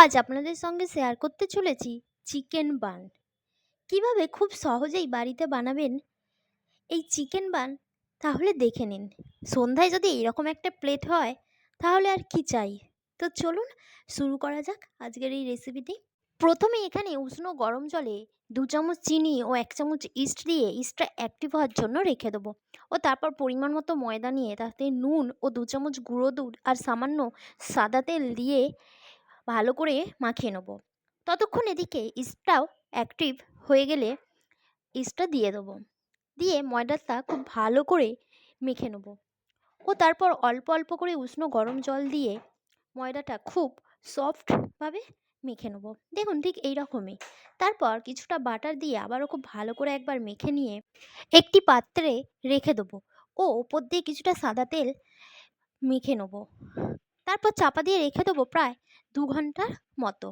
আজ আপনাদের সঙ্গে শেয়ার করতে চলেছি চিকেন বান কীভাবে খুব সহজেই বাড়িতে বানাবেন এই চিকেন বান তাহলে দেখে নিন। সন্ধ্যায় যদি এরকম একটা প্লেট হয়, তাহলে আর কি চাই? তো চলুন শুরু করা যাক আজকের এই রেসিপিটি প্রথমে এখানে উষ্ণ গরম জলে দু চামচ চিনি ও এক চামচ ইস্ট দিয়ে ইস্টটা অ্যাক্টিভ হওয়ার জন্য রেখে দেবো। ও তারপর পরিমাণ মতো ময়দা নিয়ে তাতে নুন ও দু চামচ গুঁড়ো দুধ আর সামান্য সাদা তেল দিয়ে ভালো করে মাখিয়ে নেব। ততক্ষণ এদিকে ইস্টটাও অ্যাক্টিভ হয়ে গেলে ইস্টটা দিয়ে দেবো। দিয়ে ময়দাটা খুব ভালো করে মেখে নেব। ও তারপর অল্প অল্প করে উষ্ণ গরম জল দিয়ে ময়দাটা খুব সফটভাবে মেখে নেব। দেখুন ঠিক এই রকমই তারপর কিছুটা বাটার দিয়ে আবারও খুব ভালো করে একবার মেখে নিয়ে একটি পাত্রে রেখে দেবো। ও ওপর দিয়ে কিছুটা সাদা তেল মেখে নেব। তারপর চাপা দিয়ে রেখে দেবো প্রায় দু ঘণ্টার মতো।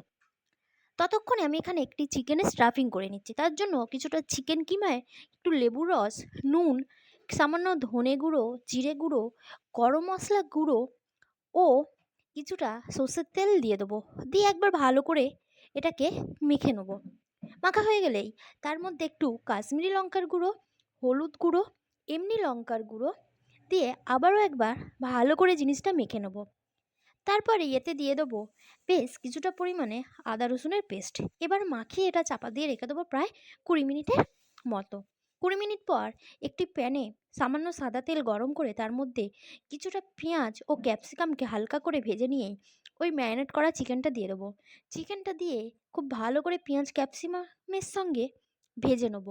ততক্ষণে আমি এখানে একটি চিকেনের স্টাফিং করে নিচ্ছি। তার জন্য কিছুটা চিকেন কিমায়, একটু লেবুর রস, নুন, সামান্য ধনে গুঁড়ো, জিরে গুঁড়ো, গরম মশলা গুঁড়ো ও কিছুটা সর্ষের তেল দিয়ে দেবো। দিয়ে একবার ভালো করে এটাকে মেখে নেব। মাখা হয়ে গেলেই তার মধ্যে একটু কাশ্মীরি লঙ্কার গুঁড়ো, হলুদ গুঁড়ো, এমনি লঙ্কার গুঁড়ো দিয়ে আবারও একবার ভালো করে জিনিসটা মেখে নেব। তারপরে এতে দিয়ে দেবো। বেশ, কিছুটা পরিমাণে আদা রসুনের পেস্ট। এবার মাখিয়ে এটা চাপা দিয়ে রেখে দেবো প্রায় কুড়ি মিনিটের মতো। কুড়ি মিনিট পর একটি প্যানে সামান্য সাদা তেল গরম করে তার মধ্যে কিছুটা পেঁয়াজ ও ক্যাপসিকামকে হালকা করে ভেজে নিয়ে ওই ম্যারিনেট করা চিকেনটা দিয়ে দেবো। চিকেনটা দিয়ে খুব ভালো করে পেঁয়াজ, ক্যাপসিকামের সঙ্গে ভেজে নেব।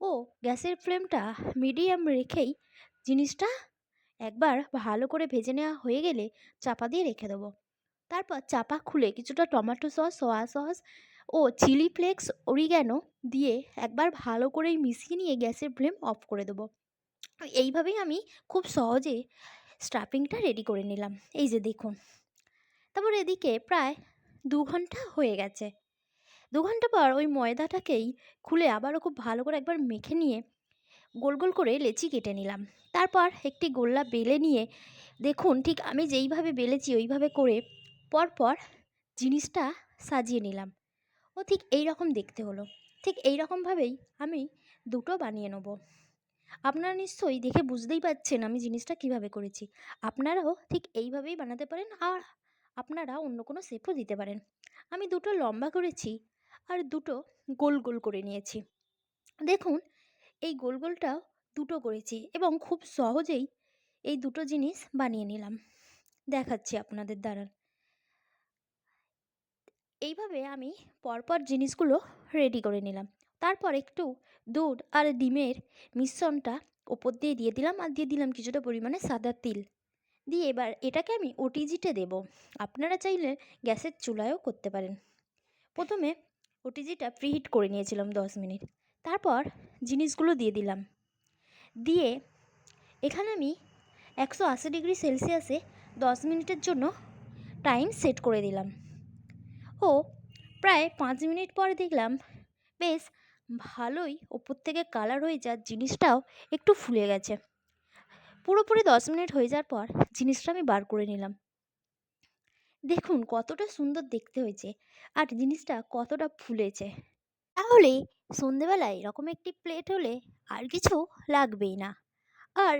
ও, গ্যাসের ফ্লেমটা মিডিয়াম রেখেই জিনিসটা একবার ভালো করে ভেজে নেওয়া হয়ে গেলে চাপা দিয়ে রেখে দেবো। তারপর চাপা খুলে কিছুটা টমেটো সস সোয়া সস ও চিলি ফ্লেক্স অরিগ্যানো দিয়ে একবার ভালো করে মিশিয়ে নিয়ে গ্যাসের ফ্লেম অফ করে দেবো। এইভাবেই আমি খুব সহজে স্টাফিংটা রেডি করে নিলাম। এই যে দেখুন। তারপর এদিকে প্রায় দু ঘণ্টা হয়ে গেছে। দু ঘণ্টা পর ওই ময়দাটাকেই খুলে আবারও খুব ভালো করে একবার মেখে নিয়ে গোল গোল করে লেচি কেটে নিলাম। তারপর একটি গোল্লা বেলে নিয়ে দেখুন ঠিক আমি যেইভাবে বেলেছি ওইভাবে করে পরপর জিনিসটা সাজিয়ে নিলাম। ও ঠিক এই রকম দেখতে হলো। ঠিক এই রকমভাবেই আমি দুটো বানিয়ে নেব। আপনারা নিশ্চয়ই দেখে বুঝতেই পারছেন আমি জিনিসটা কীভাবে করেছি। আপনারাও ঠিক এইভাবেই বানাতে পারেন আর আপনারা অন্য কোনো শেপও দিতে পারেন। আমি দুটো লম্বা করেছি আর দুটো গোল গোল করে নিয়েছি। দেখুন এই গোল গোলটা দুটো করেছি এবং খুব সহজেই এই দুটো জিনিস বানিয়ে নিলাম। দেখাচ্ছি আপনাদের দ্বারা। এইভাবে আমি পরপর জিনিসগুলো রেডি করে নিলাম। তারপর একটু দুধ আর ডিমের মিশ্রণটা ওপর দিয়ে দিয়ে দিলাম আর দিয়ে দিলাম কিছুটা পরিমাণে সাদা তিল। দিয়ে এবার এটাকে আমি ওটিজিতে দেব। আপনারা চাইলে গ্যাসের চুলায়ও করতে পারেন। প্রথমে ওটিজিটা প্রিহিট করে নিয়েছিলাম দশ মিনিট। তারপর জিনিসগুলো দিয়ে দিলাম। দিয়ে এখানে আমি একশো আশি ডিগ্রি সেলসিয়াসে দশ মিনিটের জন্য টাইম সেট করে দিলাম। ও প্রায় পাঁচ মিনিট পরে দেখলাম, বেশ ভালোই ওপর থেকে কালার হয়ে যার জিনিসটাও একটু ফুলে গেছে। পুরোপুরি দশ মিনিট হয়ে যাওয়ার পর জিনিসটা আমি বার করে নিলাম। দেখুন কতটা সুন্দর দেখতে হয়েছে আর জিনিসটা কতটা ফুলেছে। তাহলে সন্ধেবেলায় এরকম একটি প্লেট হলে আর কিছু লাগবেই না। আর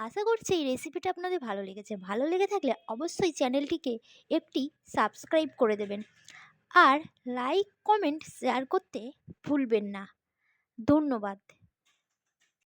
আশা করছি এই রেসিপিটা আপনাদের ভালো লেগেছে। ভালো লেগে থাকলে অবশ্যই চ্যানেলটিকে একটি সাবস্ক্রাইব করে দেবেন। আর লাইক কমেন্ট শেয়ার করতে ভুলবেন না। ধন্যবাদ।